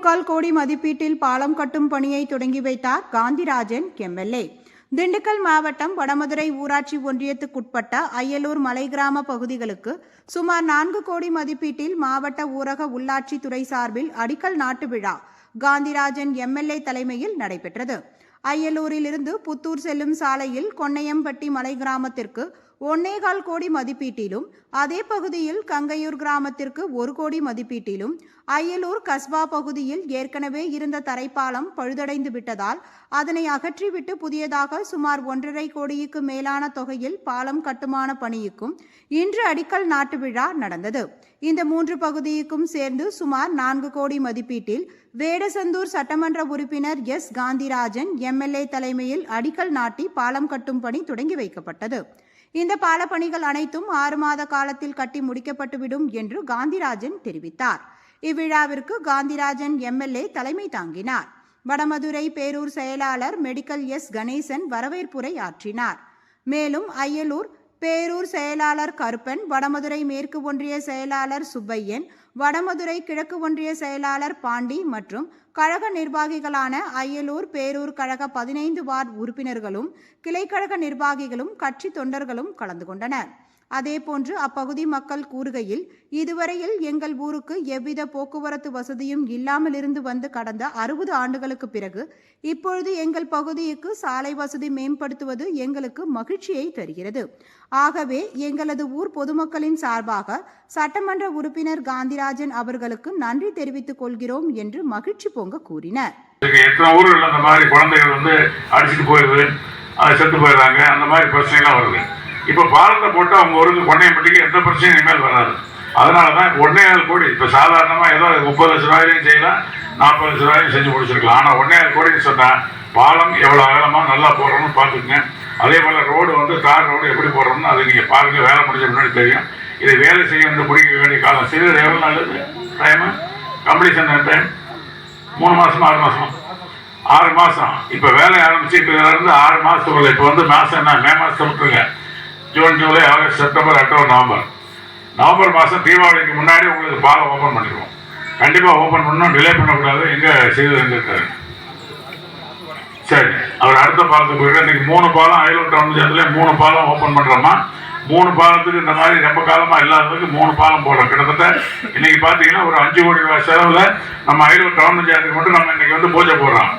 முக்கால் கோடி மதிப்பீட்டில் பாலம் கட்டும் பணியை தொடங்கி வைத்தார் காந்திராஜன் எம்எல்ஏ. திண்டுக்கல் மாவட்டம் வடமதுரை ஊராட்சி ஒன்றியத்துக்குட்பட்ட அய்யலூர் மலை கிராம பகுதிகளுக்கு சுமார் நான்கு கோடி மதிப்பீட்டில் மாவட்ட ஊரக உள்ளாட்சித்துறை சார்பில் அடிக்கல் நாட்டு விழா காந்திராஜன் எம்எல்ஏ தலைமையில் நடைபெற்றது. அய்யலூரிலிருந்து புத்தூர் செல்லும் சாலையில் கொன்னையம்பட்டி மலை கிராமத்திற்கு ஒன்னேகால் கோடி மதிப்பீட்டிலும் அதே பகுதியில் கங்கையூர் கிராமத்திற்கு ஒரு கோடி மதிப்பீட்டிலும் அயலூர் கஸ்பா பகுதியில் ஏற்கனவே இருந்த தரைப்பாலம் பழுதடைந்து விட்டதால் அதனை அகற்றிவிட்டு புதியதாக சுமார் ஒன்றரை கோடிக்கு மேலான தொகையில் பாலம் கட்டுமான பணியுக்கும் இன்று அடிக்கல் நாட்டு விழா நடந்தது. இந்த மூன்று பகுதிக்கும் சேர்ந்து சுமார் நான்கு கோடி மதிப்பீட்டில் வேடசந்தூர் சட்டமன்ற உறுப்பினர் எஸ். காந்திராஜன் எம்எல்ஏ தலைமையில் அடிக்கல் நாட்டி பாலம் கட்டும் பணி தொடங்கி வைக்கப்பட்டது. இந்த பாலப்பணிகள் அனைத்தும் ஆறு மாத காலத்தில் கட்டி முடிக்கப்பட்டுவிடும் என்று காந்திராஜன் தெரிவித்தார். இவ்விழாவிற்கு காந்திராஜன் எம்எல்ஏ தலைமை தாங்கினார். வடமதுரை பேரூர் செயலாளர் மெடிக்கல் எஸ். கணேசன் வரவேற்புரை ஆற்றினார். மேலும் அய்யலூர் பேரூர் செயலாளர் கருப்பன் வடமதுரை மேற்கு ஒன்றிய செயலாளர் சுப்பையன் வடமதுரை கிழக்கு ஒன்றிய செயலாளர் பாண்டி மற்றும் கழக நிர்வாகிகளான அய்யலூர் பேரூர் கழக பதினைந்து வார்டு உறுப்பினர்களும் கிளைக்கழக நிர்வாகிகளும் கட்சி தொண்டர்களும் கலந்து கொண்டனர். அதேபோன்று அப்பகுதி மக்கள் கூறுகையில் இதுவரையில் எங்கள் ஊருக்கு எவ்வித போக்குவரத்து வசதியும் இல்லாமல் இருந்து வந்து கடந்த அறுபது ஆண்டுகளுக்கு பிறகு இப்பொழுது எங்கள் பகுதிக்கு சாலை வசதி மேம்படுத்துவது எங்களுக்கு மகிழ்ச்சியை தருகிறது. ஆகவே எங்களது ஊர் பொதுமக்களின் சார்பாக சட்டமன்ற உறுப்பினர் காந்திராஜன் அவர்களுக்கு நன்றி தெரிவித்துக் கொள்கிறோம் என்று மகிழ்ச்சி பொங்க கூறினார். எத்தனை ஊர்கள் அந்த மாதிரி குழந்தைகள் வந்து அடிச்சுட்டு போயிடுது செத்து போயிடுறாங்க அந்த மாதிரி பிரச்சனைலாம் வருது. இப்போ பாலத்தை போட்டு அவங்க ஊருக்கு கொண்டையப்பட்டிக்கு எந்த பிரச்சனையும் இனிமேல் வராது. அதனால தான் ஒன்னே ஏழு கோடி இப்போ சாதாரணமாக ஏதோ முப்பது லட்ச ரூபாயிலையும் செய்யலாம் நாற்பது லட்ச ரூபாயிலையும் செஞ்சு முடிச்சிருக்கலாம். ஆனால் ஒன்னே ஏழு கோடின்னு சொன்னால் பாலம் எவ்வளோ அகலமாக நல்லா போடுறோம்னு பார்த்துக்குங்க. அதே போல் ரோடு வந்து தார் ரோடு எப்படி போடுறோம்னு அதை நீங்கள் பாருங்கள் வேலை முடிஞ்ச முன்னாடி தெரியும். இதை வேலை செய்ய வந்து முடிக்க வேண்டிய காலம் சிறு எவ்வளோ நல்லது டைமு கம்ப்ளீஷன் டைம் மூணு மாசமா ஆறு மாசமா. ஆறு மாசம். இப்ப வேலை ஆரம்பிச்சு இப்ப இருந்து ஆறு மாசத்துக்குள்ள இப்ப வந்து மாசம் என்ன? மே மாதம் விட்டுருங்க. June July August September October November. November மாசம் தீபாவளிக்கு முன்னாடி உங்களுக்கு பாலம் ஓபன் பண்ணிடுவோம். கண்டிப்பா ஓபன் பண்ணணும் டிலே பண்ணக்கூடாது. எங்க செய்து இருக்காரு சரி அவர் அடுத்த பாலத்துக்கு போயிட்டு இன்னைக்கு மூணு பாலம் அயலூர் டவுன் சேர்த்துல மூணு பாலம் ஓபன் பண்றோமா? மூணு பாலத்துக்கு இந்த மாதிரி ரொம்ப காலமா இல்லாததுக்கு மூணு பாலம் போடுறோம். கிட்டத்தட்ட பாத்தீங்கன்னா ஒரு அஞ்சு கோடி ரூபாய் செலவுல நம்ம அயலூர் டவுன் ஜாதி மட்டும் நம்ம இன்னைக்கு வந்து பூஜை போடுறோம்